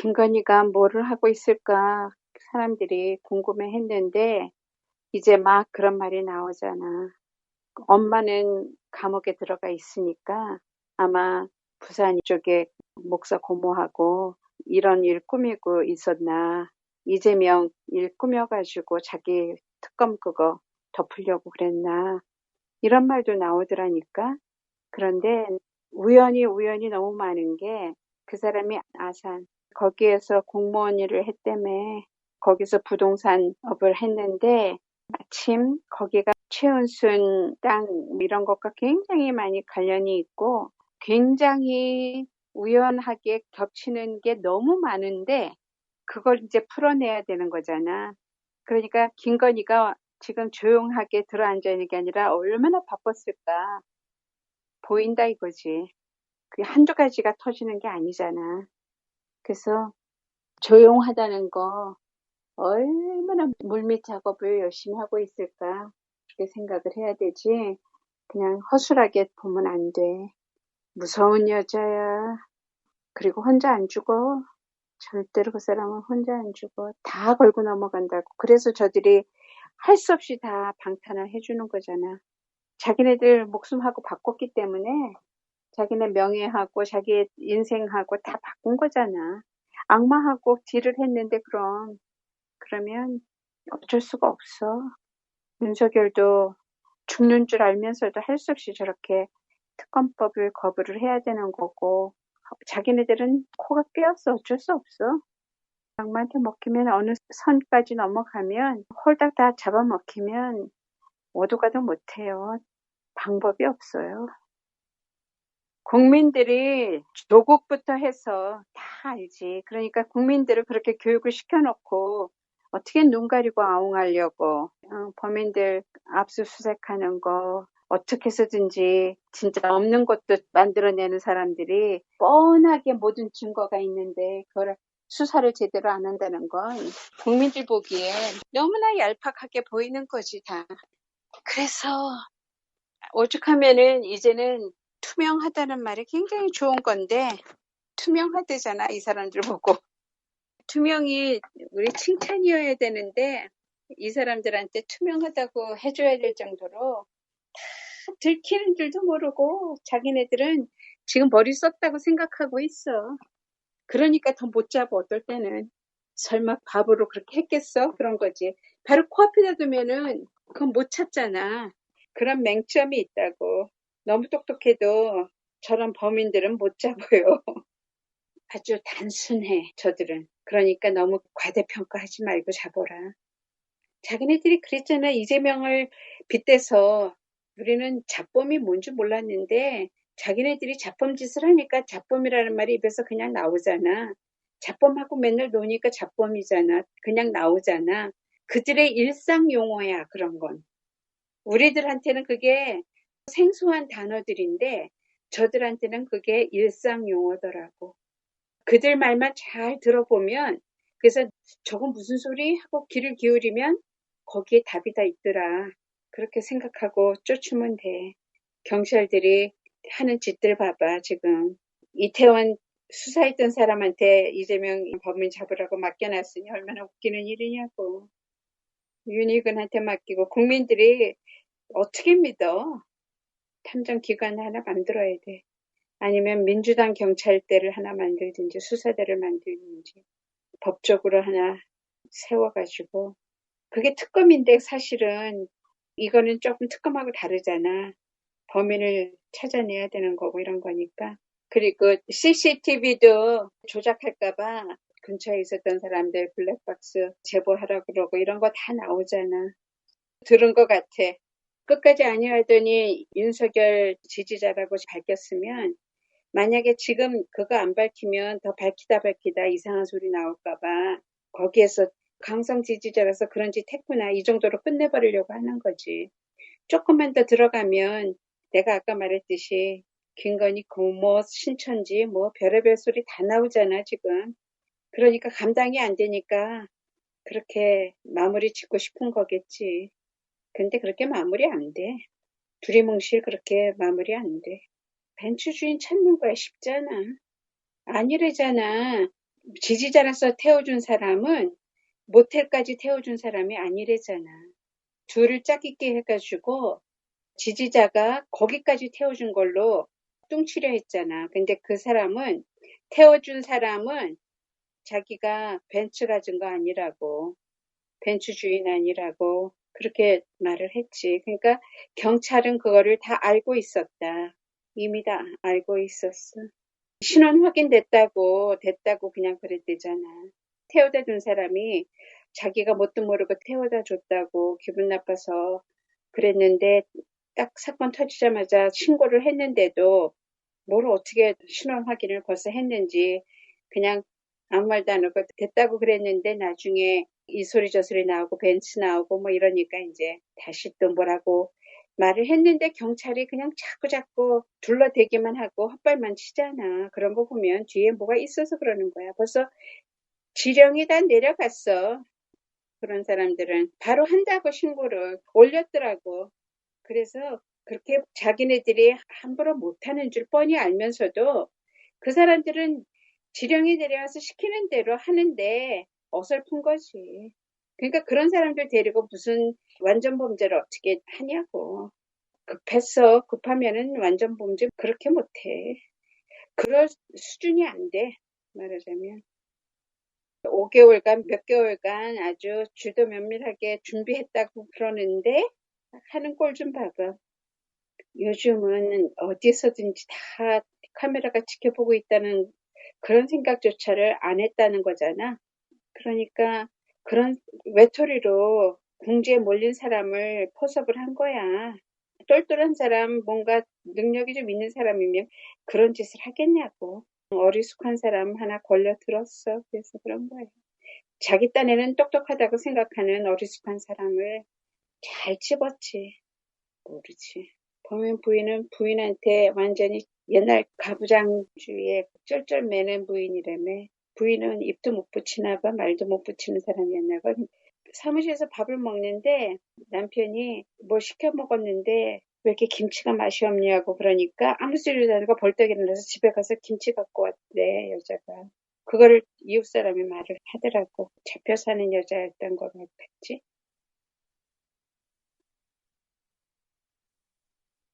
김건희가 뭐를 하고 있을까 사람들이 궁금해 했는데 이제 막 그런 말이 나오잖아. 엄마는 감옥에 들어가 있으니까 아마 부산 쪽에 목사 고모하고 이런 일 꾸미고 있었나. 이재명 일 꾸며가지고 자기 특검 그거 덮으려고 그랬나. 이런 말도 나오더라니까. 그런데 우연히 우연히 너무 많은 게 그 사람이 아산 거기에서 공무원 일을 했다며 거기서 부동산 업을 했는데 마침 거기가 최은순 땅 이런 것과 굉장히 많이 관련이 있고 굉장히 우연하게 겹치는 게 너무 많은데 그걸 이제 풀어내야 되는 거잖아. 그러니까 김건희가 지금 조용하게 들어앉아 있는 게 아니라 얼마나 바빴을까 보인다 이거지. 그게 한두 가지가 터지는 게 아니잖아. 그래서 조용하다는 거 얼마나 물밑 작업을 열심히 하고 있을까 그렇게 생각을 해야 되지. 그냥 허술하게 보면 안 돼. 무서운 여자야. 그리고 혼자 안 죽어. 절대로 그 사람은 혼자 안 죽어. 다 걸고 넘어간다고. 그래서 저들이 할 수 없이 다 방탄을 해주는 거잖아. 자기네들 목숨하고 바꿨기 때문에 자기네 명예하고 자기 인생하고 다 바꾼 거잖아. 악마하고 딜을 했는데 그럼 그러면 어쩔 수가 없어. 윤석열도 죽는 줄 알면서도 할 수 없이 저렇게 특검법을 거부를 해야 되는 거고 자기네들은 코가 꿰었어 어쩔 수 없어. 악마한테 먹히면 어느 선까지 넘어가면 홀딱 다 잡아먹히면 오도 가도 못해요. 방법이 없어요. 국민들이 조국부터 해서 다 알지. 그러니까 국민들을 그렇게 교육을 시켜놓고 어떻게 눈 가리고 아웅하려고 어, 범인들 압수수색하는 거 어떻게 해서든지 진짜 없는 것도 만들어내는 사람들이 뻔하게 모든 증거가 있는데 그걸 수사를 제대로 안 한다는 건 국민들 보기에 너무나 얄팍하게 보이는 거지 다. 그래서 오죽하면은 이제는 투명하다는 말이 굉장히 좋은 건데 투명하대잖아 이 사람들 보고 투명이 우리 칭찬이어야 되는데 이 사람들한테 투명하다고 해줘야 될 정도로 다 들키는 줄도 모르고 자기네들은 지금 머리 썼다고 생각하고 있어. 그러니까 더 못 잡아 어떨 때는 설마 바보로 그렇게 했겠어? 그런 거지. 바로 코앞에다 두면은 그건 못 찾잖아. 그런 맹점이 있다고. 너무 똑똑해도 저런 범인들은 못 잡아요. 아주 단순해, 저들은. 그러니까 너무 과대평가하지 말고 잡아라. 자기네들이 그랬잖아. 이재명을 빗대서 우리는 자범이 뭔지 몰랐는데 자기네들이 자범 짓을 하니까 자범이라는 말이 입에서 그냥 나오잖아. 자범하고 맨날 노니까 자범이잖아. 그냥 나오잖아. 그들의 일상 용어야, 그런 건. 우리들한테는 그게 생소한 단어들인데 저들한테는 그게 일상 용어더라고. 그들 말만 잘 들어보면 그래서 저건 무슨 소리 하고 귀를 기울이면 거기에 답이 다 있더라. 그렇게 생각하고 쫓으면 돼. 경찰들이 하는 짓들 봐봐 지금. 이태원 수사했던 사람한테 이재명 범인 잡으라고 맡겨놨으니 얼마나 웃기는 일이냐고. 윤희근한테 맡기고 국민들이 어떻게 믿어? 탐정 기관 하나 만들어야 돼. 아니면 민주당 경찰대를 하나 만들든지 수사대를 만들든지 법적으로 하나 세워가지고 그게 특검인데 사실은 이거는 조금 특검하고 다르잖아. 범인을 찾아내야 되는 거고 이런 거니까. 그리고 CCTV도 조작할까봐 근처에 있었던 사람들 블랙박스 제보하라 그러고 이런 거 다 나오잖아. 들은 것 같아. 끝까지 아니하더니 윤석열 지지자라고 밝혔으면 만약에 지금 그거 안 밝히면 더 밝히다 밝히다 이상한 소리 나올까봐 거기에서 강성 지지자라서 그런지 택구나 이 정도로 끝내버리려고 하는 거지. 조금만 더 들어가면 내가 아까 말했듯이 김건희 고모 신천지 뭐 별의별 소리 다 나오잖아 지금. 그러니까 감당이 안 되니까 그렇게 마무리 짓고 싶은 거겠지. 근데 그렇게 마무리 안 돼. 두리뭉실 그렇게 마무리 안 돼. 벤츠 주인 찾는 거야 쉽잖아. 아니래잖아. 지지자라서 태워준 사람은 모텔까지 태워준 사람이 아니래잖아. 둘을 짝짓기 해가지고 지지자가 거기까지 태워준 걸로 뚱치려 했잖아. 근데 그 사람은 태워준 사람은 자기가 벤츠 가진 거 아니라고 벤츠 주인 아니라고 그렇게 말을 했지. 그러니까 경찰은 그거를 다 알고 있었다. 이미 다 알고 있었어. 신원 확인됐다고 됐다고 그냥 그랬대잖아. 태워다 준 사람이 자기가 뭣도 모르고 태워다 줬다고 기분 나빠서 그랬는데 딱 사건 터지자마자 신고를 했는데도 뭘 어떻게 신원 확인을 벌써 했는지 그냥 아무 말도 안 하고 됐다고 그랬는데 나중에 이 소리 저 소리 나오고 벤츠 나오고 뭐 이러니까 이제 다시 또 뭐라고 말을 했는데 경찰이 그냥 자꾸 자꾸 둘러대기만 하고 헛발만 치잖아. 그런 거 보면 뒤에 뭐가 있어서 그러는 거야. 벌써 지령이 다 내려갔어. 그런 사람들은 바로 한다고 신고를 올렸더라고. 그래서 그렇게 자기네들이 함부로 못하는 줄 뻔히 알면서도 그 사람들은 지령이 내려와서 시키는 대로 하는데 어설픈 거지. 그러니까 그런 사람들 데리고 무슨 완전 범죄를 어떻게 하냐고. 급했어. 급하면은 완전 범죄 그렇게 못해. 그럴 수준이 안 돼. 말하자면. 5개월간, 몇 개월간 아주 주도 면밀하게 준비했다고 그러는데 하는 꼴 좀 봐봐. 요즘은 어디서든지 다 카메라가 지켜보고 있다는 그런 생각조차를 안 했다는 거잖아. 그러니까 그런 외톨이로 궁지에 몰린 사람을 포섭을 한 거야. 똘똘한 사람, 뭔가 능력이 좀 있는 사람이면 그런 짓을 하겠냐고. 어리숙한 사람 하나 걸려 들었어. 그래서 그런 거예요. 자기 딴에는 똑똑하다고 생각하는 어리숙한 사람을 잘 집었지. 모르지. 보면 부인은 부인한테 완전히 옛날 가부장주의에 쩔쩔 매는 부인이라며. 부인은 입도 못 붙이나 봐, 말도 못 붙이는 사람이었나 봐. 사무실에서 밥을 먹는데 남편이 뭐 시켜 먹었는데 왜 이렇게 김치가 맛이 없냐고 그러니까 아무 소리도 안 하고 벌떡 일어나서 집에 가서 김치 갖고 왔대, 여자가. 그거를 이웃 사람이 말을 하더라고. 잡혀 사는 여자였던 걸 봤지.